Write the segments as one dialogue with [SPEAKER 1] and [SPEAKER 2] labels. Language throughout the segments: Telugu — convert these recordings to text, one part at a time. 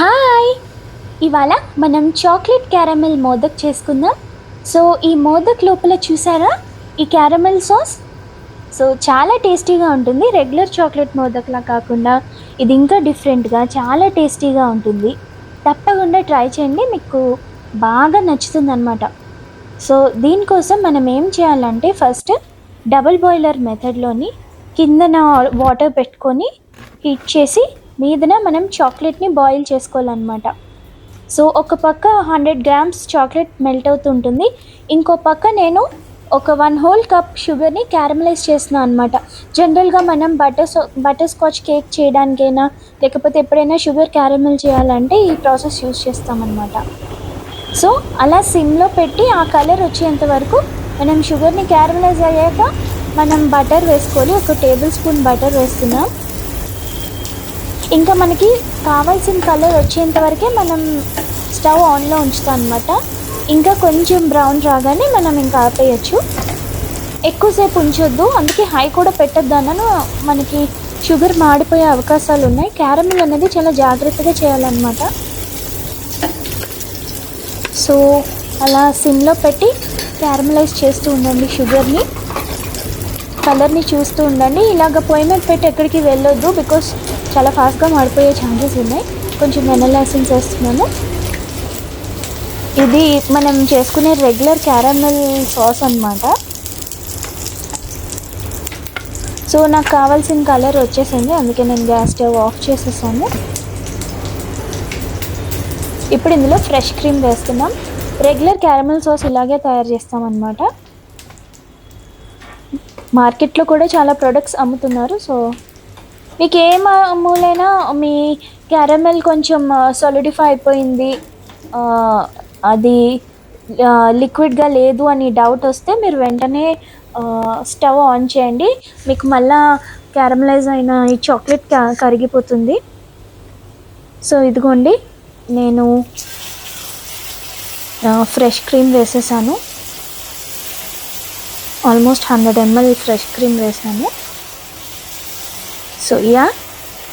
[SPEAKER 1] హాయ్! ఇవాళ మనం చాక్లెట్ క్యారమెల్ మోదక్ చేసుకుందాం. సో ఈ మోదక్ లోపల చూసారా? ఈ క్యారమెల్ సాస్? సో చాలా టేస్టీగా ఉంటుంది. రెగ్యులర్ చాక్లెట్ మోదక్లా కాకుండా ఇది ఇంకా డిఫరెంట్గా చాలా టేస్టీగా ఉంటుంది. తప్పకుండా ట్రై చేయండి. మీకు బాగా నచ్చుతుంది అనమాట సో దీనికోసం మనం ఏం చేయాలంటే ఫస్ట్ డబుల్ బాయిలర్ మెథడ్లోని కిందన వాటర్ పెట్టుకొని హీట్ చేసి మీదన మనం చాక్లెట్ని బాయిల్ చేసుకోవాలన్నమాట. సో ఒక పక్క హండ్రెడ్ గ్రామ్స్ చాక్లెట్ మెల్ట్ అవుతుంటుంది. ఇంకో పక్క నేను ఒక వన్ హోల్ కప్ షుగర్ని క్యారమలైజ్ చేస్తున్నాను అనమాట జనరల్గా మనం బటర్ బటర్ స్కాచ్ కేక్ చేయడానికైనా లేకపోతే ఎప్పుడైనా షుగర్ క్యారమల్ చేయాలంటే ఈ ప్రాసెస్ యూజ్ చేస్తామన్నమాట. సో అలా సిమ్లో పెట్టి ఆ కలర్ వచ్చేంత వరకు మనం షుగర్ని క్యారమలైజ్ అయ్యాక మనం బటర్ వేసుకోవాలి ఒక టేబుల్ స్పూన్ బటర్ వేస్తున్నాం. ఇంకా మనకి కావాల్సిన కలర్ వచ్చేంత వరకే మనం స్టవ్ ఆన్లో ఉంచుతాం అనమాట ఇంకా కొంచెం బ్రౌన్ రాగానే మనం ఇంకా ఆపేయచ్చు. ఎక్కువసేపు ఉంచొద్దు. అందుకే హై కూడా పెట్టద్దు అన్నాను. మనకి షుగర్ మాడిపోయే అవకాశాలు ఉన్నాయి. క్యారమిల్ అనేది చాలా జాగ్రత్తగా చేయాలన్నమాట. సో అలా సిమ్లో పెట్టి క్యారమలైజ్ చేస్తూ ఉండండి షుగర్ని. కలర్ని చూస్తూ ఉండండి. ఇలాగ పొయ్యి మీద పెట్టి ఎక్కడికి వెళ్ళొద్దు బికాస్ చాలా ఫాస్ట్గా మాడిపోయే ఛాన్సెస్ ఉన్నాయి. కొంచెం వెనల్ ఎసెన్స్ వేస్తున్నాము. ఇది మనం చేసుకునే రెగ్యులర్ క్యారమల్ సాస్ అనమాట సో నాకు కావాల్సిన కలర్ వచ్చేసింది. అందుకే నేను గ్యాస్ స్టవ్ ఆఫ్ చేసేసాను. ఇప్పుడు ఇందులో ఫ్రెష్ క్రీమ్ వేస్తున్నాం. రెగ్యులర్ క్యారమల్ సాస్ ఇలాగే తయారు చేస్తామన్నమాట. మార్కెట్లో కూడా చాలా ప్రొడక్ట్స్ అమ్ముతున్నారు. సో మీకు ఏ మూలైనా మీ క్యారమెల్ కొంచెం సాలిడిఫై అయిపోయింది అది లిక్విడ్గా లేదు అని డౌట్ వస్తే మీరు వెంటనే స్టవ్ ఆన్ చేయండి. మీకు మళ్ళా క్యారమలైజ్ అయిన ఈ చాక్లెట్ కరిగిపోతుంది. సో ఇదిగోండి నేను ఫ్రెష్ క్రీమ్ వేసేసాను. Almost hundred ML fresh cream వేసాను. సో యా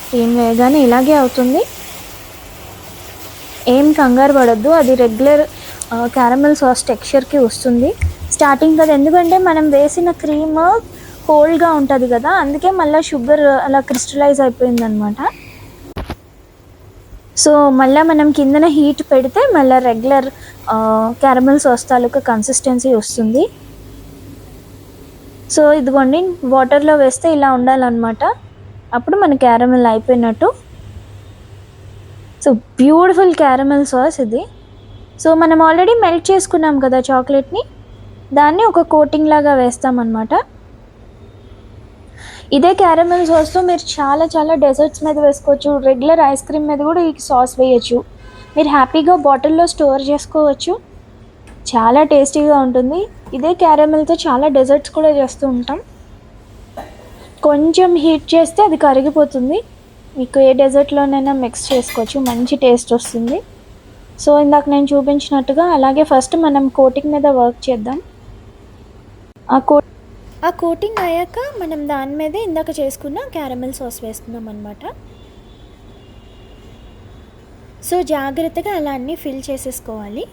[SPEAKER 1] క్రీమ్ వేయగానే ఇలాగే అవుతుంది. ఏం కంగారు పడద్దు అది రెగ్యులర్ క్యారమెల్ సాస్ టెక్స్చర్కి వస్తుంది. స్టార్టింగ్ కదా ఎందుకంటే మనం వేసిన క్రీమ్ కోల్డ్గా ఉంటుంది కదా అందుకే మళ్ళీ షుగర్ అలా క్రిస్టలైజ్ అయిపోయిందనమాట. సో మళ్ళీ మనం కిందన హీట్ పెడితే మళ్ళీ రెగ్యులర్ క్యారమెల్ సాస్ తాలూకా కన్సిస్టెన్సీ వస్తుంది. సో ఇదిగోండి వాటర్లో వేస్తే ఇలా ఉండాలన్నమాట. అప్పుడు మన క్యారమెల్ అయిపోయినట్టు. సో బ్యూటిఫుల్ క్యారమెల్ సాస్ ఇది. సో మనం ఆల్రెడీ మెల్ట్ చేసుకున్నాం కదా చాక్లెట్ని దాన్ని ఒక కోటింగ్ లాగా వేస్తామన్నమాట. ఇదే క్యారమెల్ సాస్తో మీరు చాలా చాలా డెజర్ట్స్ మీద వేసుకోవచ్చు. రెగ్యులర్ ఐస్ క్రీమ్ మీద కూడా ఈ సాస్ వేయచ్చు. మీరు హ్యాపీగా బాటిల్లో స్టోర్ చేసుకోవచ్చు. చాలా టేస్టీగా ఉంటుంది. ఇదే క్యారమెల్తో చాలా డెజర్ట్స్ కూడా చేస్తూ ఉంటాం. కొంచెం హీట్ చేస్తే అది కరిగిపోతుంది. మీకు ఏ డెజర్ట్లోనైనా మిక్స్ చేసుకోవచ్చు మంచి టేస్ట్ వస్తుంది. సో ఇందాక నేను చూపించినట్టుగా అలాగే ఫస్ట్ మనం కోటింగ్ మీద వర్క్ చేద్దాం. ఆ కో ఆ కోటింగ్ అయ్యాక మనం దాని మీద ఇందాక చేసుకున్న క్యారమెల్ సాస్ వేసుకుందాం అనమాట సో జాగ్రత్తగా అలా అన్నీ ఫిల్ చేసేసుకోవాలి.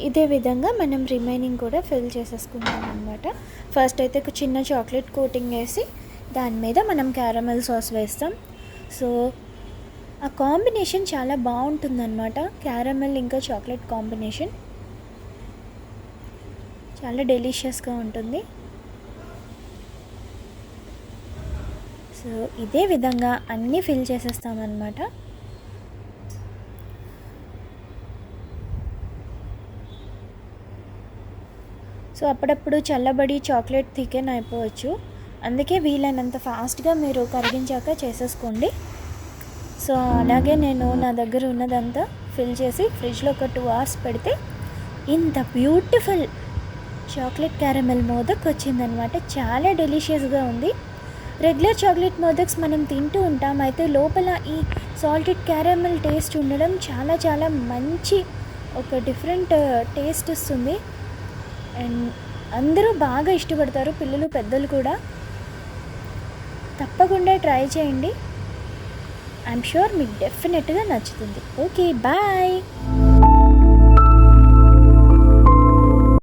[SPEAKER 1] ఇదే విధంగా మనం రిమైనింగ్ కూడా ఫిల్ చేసేసుకుంటాం అనమాట ఫస్ట్ అయితే ఒక చిన్న చాక్లెట్ కోటింగ్ వేసి దాని మీద మనం క్యారమెల్ సాస్ వేస్తాం. సో ఆ కాంబినేషన్ చాలా బాగుంటుందన్నమాట. క్యారమెల్ ఇంకా చాక్లెట్ కాంబినేషన్. చాలా డెలిషియస్గా ఉంటుంది. సో ఇదే విధంగా అన్నీ ఫిల్ చేసేస్తామన్నమాట సో అప్పుడప్పుడు చల్లబడి చాక్లెట్ థికెన్ అయిపోవచ్చు. అందుకే వీలైనంత ఫాస్ట్గా మీరు కరిగించాక చేసేసుకోండి. సో అలాగే నేను నా దగ్గర ఉన్నదంతా ఫిల్ చేసి ఫ్రిడ్జ్లో ఒక టూ అవర్స్ పెడితే ఇంత బ్యూటిఫుల్ చాక్లెట్ క్యారమెల్ మోదక్ వచ్చిందనమాట చాలా డెలిషియస్గా ఉంది. రెగ్యులర్ చాక్లెట్ మోదక్స్ మనం తింటూ ఉంటాం. అయితే లోపల ఈ సాల్టెడ్ క్యారమెల్ టేస్ట్ ఉండడం చాలా చాలా మంచి ఒక డిఫరెంట్ టేస్ట్ ఇస్తుంది అండ్ అందరూ బాగా ఇష్టపడతారు పిల్లలు పెద్దలు కూడా. తప్పకుండా ట్రై చేయండి. ఐఎమ్ షూర్ మీకు డెఫినెట్గా నచ్చుతుంది. Okay bye